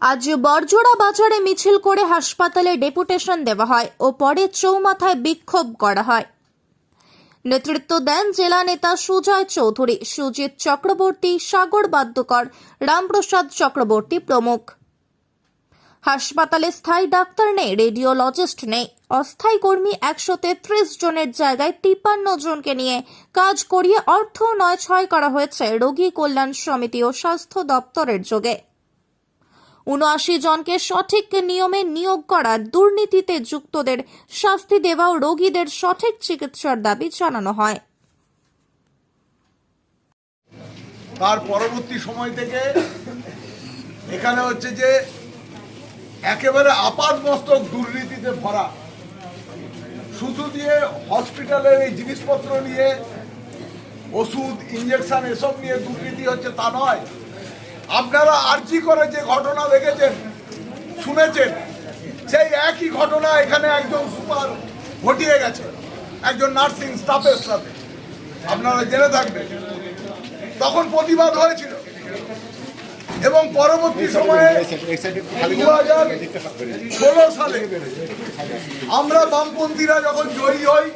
আজ বরজোড়া বাজারে মিছিল করে হাসপাতালে ডেপুটেশন দেওয়া হয় ও পরে চৌমাথায় বিক্ষোভ করা হয়। নেতৃত্ব দেন জেলা নেতা সুজয় চৌধুরী, সুজিত চক্রবর্তী, সাগর বাদ্যকর, রামপ্রসাদ চক্রবর্তী প্রমুখ। হাসপাতালে স্থায়ী ডাক্তার নেই, রেডিওলজিস্ট নেই। অস্থায়ী কর্মী একশো তেত্রিশ জনের জায়গায় তিপ্পান্ন জনকে নিয়ে কাজ করিয়ে অর্থ নয় ছয় করা হয়েছে রোগী কল্যাণ সমিতি ও স্বাস্থ্য দপ্তরের যোগে। উনআশি জনকে সঠিক নিয়মে নিয়োগ করা দুর্নীতিতে যুক্তদের শাস্তি দেওয়া ও রোগীদের সঠিক চিকিৎসার দাবি জানানো হয়। তার পরবর্তী সময় থেকে এখানে হচ্ছে যে একেবারে আপাত মস্তক দুর্নীতিতে ভরা। শুধু দিয়ে হসপিটালের এই জিনিসপত্র নিয়ে ওষুধ ইঞ্জেকশন এসব নিয়ে দুর্নীতি হচ্ছে তা নয়। আপনারা আর্জি করে যে ঘটনা দেখেছেন, শুনেছেন, সেই একই ঘটনা এখানে একজন সুপার ঘটিয়ে গেছে, একজন নার্সিং স্টাফের সাথে। আপনারা জেনে থাকবেন। তখন প্রতিবাদ হয়েছিল। এবং পরবর্তী সময়ে দু হাজার ষোলো সালে আমরা বামপন্থীরা যখন জয়ী হই,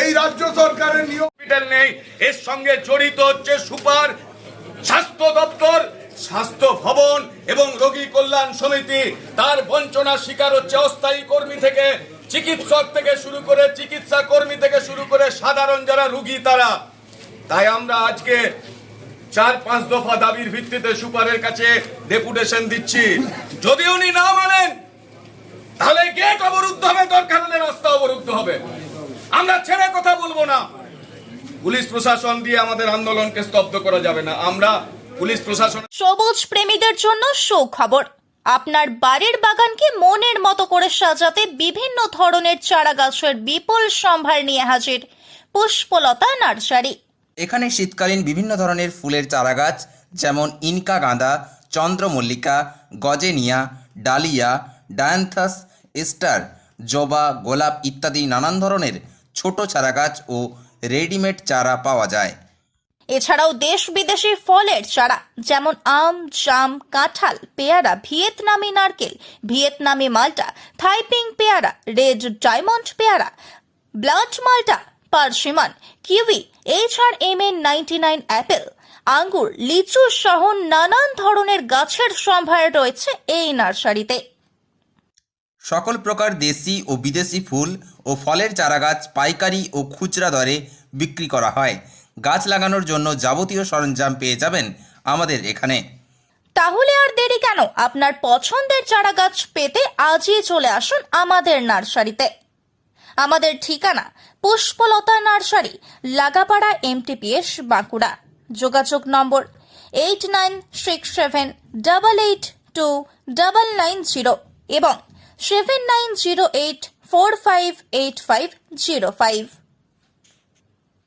এই রাজ্য সরকারের নিয়ম নেই, এর সঙ্গে জড়িত হচ্ছে সুপার স্বাস্থ্য দপ্তর, স্বাস্থ্য ভবন এবং রোগী কল্যাণ সমিতি তার বঞ্চনার শিকার হচ্ছে অস্থায়ী কর্মী থেকে। চিকিৎসক থেকে শুরু করে চিকিৎসা কর্মী থেকে শুরু করে সাধারণ যারা রুগী তারা। তাই আমরা আজকে চার পাঁচ দফা দাবির ভিত্তিতে সুপারের কাছে ডেপুটেশন দিচ্ছি। যদি উনি না মানেন, তাহলে গেট অবরুদ্ধ হবে দরকার হলে রাস্তা অবরুদ্ধ হবে। আমরা ছেড়ে কথা বলব না। পুলিশ প্রশাসন দিয়ে আমাদের আন্দোলনকে স্তব্ধ করা যাবে না। আমরা পুলিশ প্রশাসন সবুজ প্রেমীদের জন্য সুখবর। আপনার বাড়ির বাগানকে মনের মতো করে সাজাতে বিভিন্ন ধরনের চারা গাছের বিপুল সম্ভার নিয়ে হাজির পুষ্পলতা নার্সারি। এখানে শীতকালীন বিভিন্ন ধরনের ফুলের চারাগাছ যেমন ইনকা গাঁদা চন্দ্রমল্লিকা গজেনিয়া ডালিয়া ডায়ান্থাস স্টার জবা গোলাপ ইত্যাদি নানান ধরনের ছোট চারাগাছ ও রেডিমেড চারা পাওয়া যায়। এছাড়াও দেশ বিদেশি ফলের চারা, যেমন আম, জাম, কাঁঠাল, পেয়ারা, ভিয়েতনামি নারকেল, ভিয়েতনামি মাল্টা, থাইপিং পেয়ারা, রেড ডায়মন্ড পেয়ারা, ব্লাড মাল্টা, পার্সিমান, কিউই আর M N ninety nine apple, আঙ্গুর, লিচু সহ নানান ধরনের গাছের সম্ভার রয়েছে এই নার্সারিতে। সকল প্রকার দেশি ও বিদেশি ফুল ও ফলের চারাগাছ, পাইকারি ও খুচরা দরে বিক্রি করা হয়। গাছ লাগানোর জন্য যাবতীয় সরঞ্জাম পেয়ে যাবেন আমাদের এখানে। তাহলে আর দেরি কেন? আপনার পছন্দের চারা গাছ পেতে আজই চলে আসুন আমাদের নার্সারিতে। আমাদের ঠিকানা পুষ্পলতা নার্সারি, লাগাপাড়া এমটিপিএস, বাঁকুড়া। যোগাযোগ number eight nine six seven double eight two double nine zero এবং seven nine zero eight four five eight five zero five